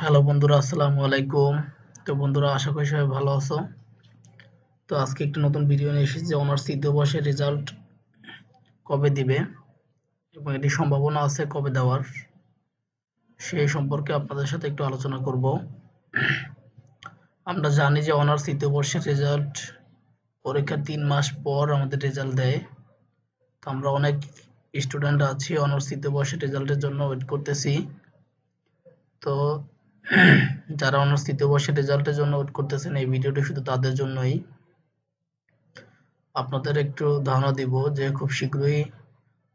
Hello বন্ধুরা, আসসালামু আলাইকুম। তো বন্ধুরা, আশা করি সবাই ভালো আছো। তো আজকে একটি নতুন ভিডিও নিয়ে এসেছি অনার্স তৃতীয় বর্ষের রেজাল্ট কবে দিবে এবং এটি সম্ভাবনা আছে কবে দেওয়ার, সেই সম্পর্কে আপনাদের সাথে একটু আলোচনা করব। আমরা জানি যে অনার্স তৃতীয় বর্ষের রেজাল্ট পরীক্ষার তিন মাস পর আমাদের রেজাল্ট দেয়। তো আমরা অনেক স্টুডেন্ট আছি অনার্স তৃতীয় বর্ষের রেজাল্টের জন্য ওয়েট করতেছি। তো যারা অনার্স তৃতীয় বর্ষের রেজাল্টের জন্য ওয়েট করতেছেন, এই ভিডিওটি শুধু তাদের জন্যই। আপনাদের একটু ধারণা দিব যে খুব শীঘ্রই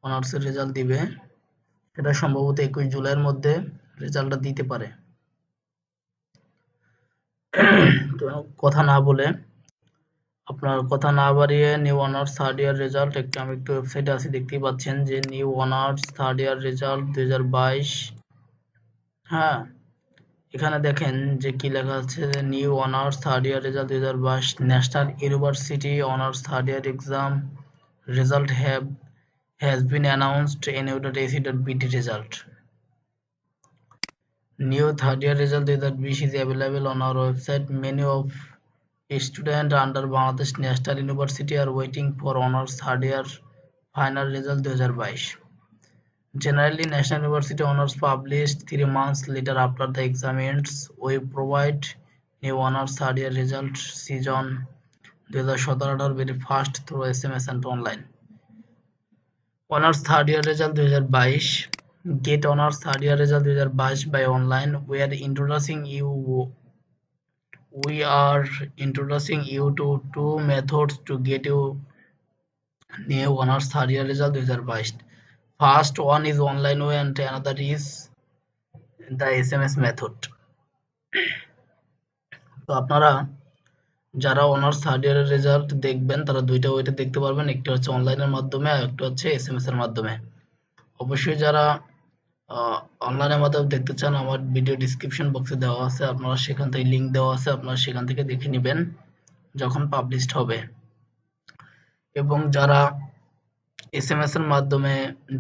অনার্সের রেজাল্ট দিবে। সেটা সম্ভবত একুশ জুলাইয়ের মধ্যে রেজাল্টটা দিতে পারে। তো কথা না বলে, আপনার কথা না বাড়িয়ে new honours third year result একটু আমি একটু ওয়েবসাইটে আছি, দেখতেই পাচ্ছেন যে new honours third year result দু হাজার বাইশ। হ্যাঁ এখানে দেখেন যে কি লেখা আছে new honours third year result দুই হাজার বাইশ national university honours third year exam result have has been announced N U dot AC dot BT result new third year result দুই হাজার বিশ is available on our website many of student under Bangladesh national university are waiting for honours third year final result দুই হাজার বাইশ. Generally, National University honors published three months later after the exam. We provide new honors third year result season 2017 very fast through SMS and online. Honors third year result 2022. Get honors third year result 2022 by online. We are introducing you. We are introducing you to two methods to get you new honors third year result 2022. First one is online way and another is the SMS method. তো আপনারা যারা honours third ইয়ারের result দেখবেন, তারা দুইটা ওইটা দেখতে পারবেন। একটি হচ্ছে অনলাইনের মাধ্যমে আর একটা হচ্ছে এস এম এস এর মাধ্যমে। অবশ্যই যারা অনলাইনের মাধ্যমে দেখতে চান, আমার ভিডিও ডিসক্রিপশন বক্সে দেওয়া আছে। আপনারা সেখান থেকে লিঙ্ক দেওয়া আছে, আপনারা সেখান থেকে দেখে নেবেন, যখন পাবলিশড হবে। এবং যারা এস এম এর মাধ্যমে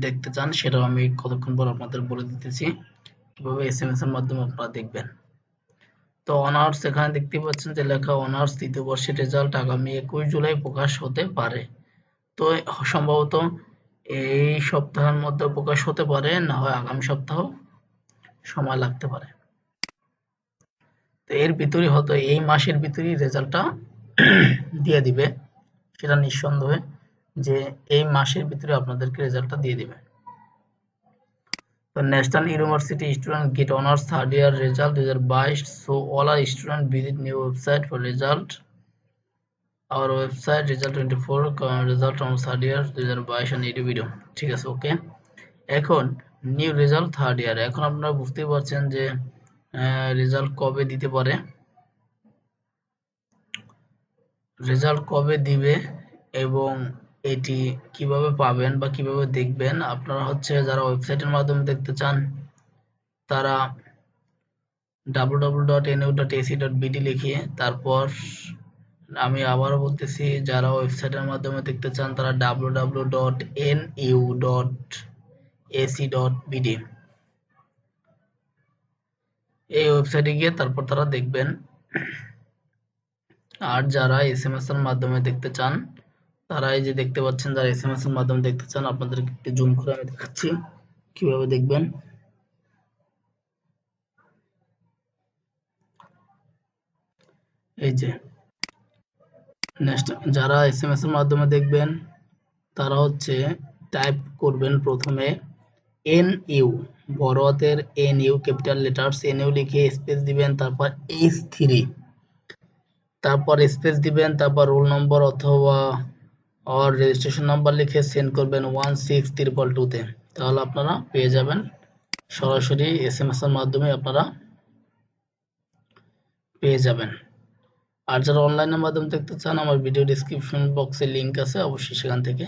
দেখতে চান, সেটাও আমি কতক্ষণ পর আপনাদের বলে দিতেছি। কীভাবে এস এম এর মাধ্যমে আপনারা দেখবেন। তো অনার্স এখানে দেখতে পাচ্ছেন যে লেখা অনার্স তৃতীয় বর্ষের রেজাল্ট আগামী একুশ জুলাই প্রকাশ হতে পারে। তো সম্ভবত এই সপ্তাহের মধ্যে প্রকাশ হতে পারে, না হয় আগামী সপ্তাহ সময় লাগতে পারে। তো এর ভিতরে হয়তো এই মাসের ভিতরেই রেজাল্টটা দিয়ে দিবে, সেটা নিঃসন্দেহে। যে এই মাসের ভিতরে আপনাদেরকে রেজাল্টটা দিয়ে দেবে। তো national university student get honours third year result দু হাজার বাইশ so all are student visit new website for result our website result twenty four result on third year দু হাজার বাইশ অ্যান্ড এইটি ভিডিও ঠিক আছে ওকে এখন নিউ রেজাল্ট থার্ড ইয়ার এখন আপনারা বুঝতেই পারছেন যে রেজাল্ট কবে দিতে পারে? রেজাল্ট কবে দিবে? এবং এটি কীভাবে পাবেন বা কীভাবে দেখবেন, আপনারা হচ্ছে যারা ওয়েবসাইটের মাধ্যমে দেখতে চান, তারা www.nu.ac.bd লিখিয়ে তারপর আমি আবারও বলতেছি, যারা ওয়েবসাইটের মাধ্যমে দেখতে চান, তারা www.nu.ac.bd এই ওয়েবসাইটে গিয়ে তারপর তারা দেখবেন। আর যারা এসএমএস এর মাধ্যমে দেখতে চান তারা এই যে দেখতে পাচ্ছেন, যারা এস এম এস এর মাধ্যমে দেখতে চান, আপনাদেরকে একটু জুম করে আমি দেখাচ্ছি। কীভাবে দেখবেন? এই যে নেক্সট যারা এস এম এস এর মাধ্যমে দেখবেন, তারা হচ্ছে টাইপ করবেন প্রথমে এন ইউ বড় হাতের N U capital letters N U লিখে স্পেস দিবেন, তারপর এইচ থ্রি তারপর স্পেস দিবেন, তারপর রোল নম্বর অথবা আর রেজিস্ট্রেশন নাম্বার লিখে সেন্ড করবেন ওয়ান সিক্স ত্রিপল টুতে তাহলে আপনারা পেয়ে যাবেন। সরাসরি এস এম এস এর মাধ্যমে আপনারা পেয়ে যাবেন। আর যারা অনলাইনের মাধ্যমে দেখতে চান, আমার ভিডিও ডিসক্রিপশন বক্সে লিঙ্ক আছে, অবশ্যই সেখান থেকে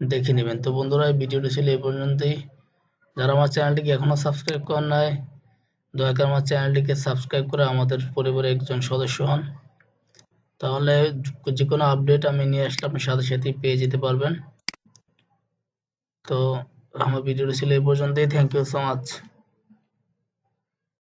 দেখে নেবেন। তো বন্ধুরা, এই ভিডিওটি ছিল এই পর্যন্তই। যারা আমার চ্যানেলটিকে এখনও সাবস্ক্রাইব করেন নাই, দয়া করে আমার চ্যানেলটিকে সাবস্ক্রাইব করে আমাদের পরিবারের একজন সদস্য হন। তাহলে যে কোনো আপডেট আমি নিয়ে আসলে আপনি সাথে সাথে পেয়ে যেতে পারবেন। তো আমার ভিডিওটি ছিল এই পর্যন্তই। Thank you so much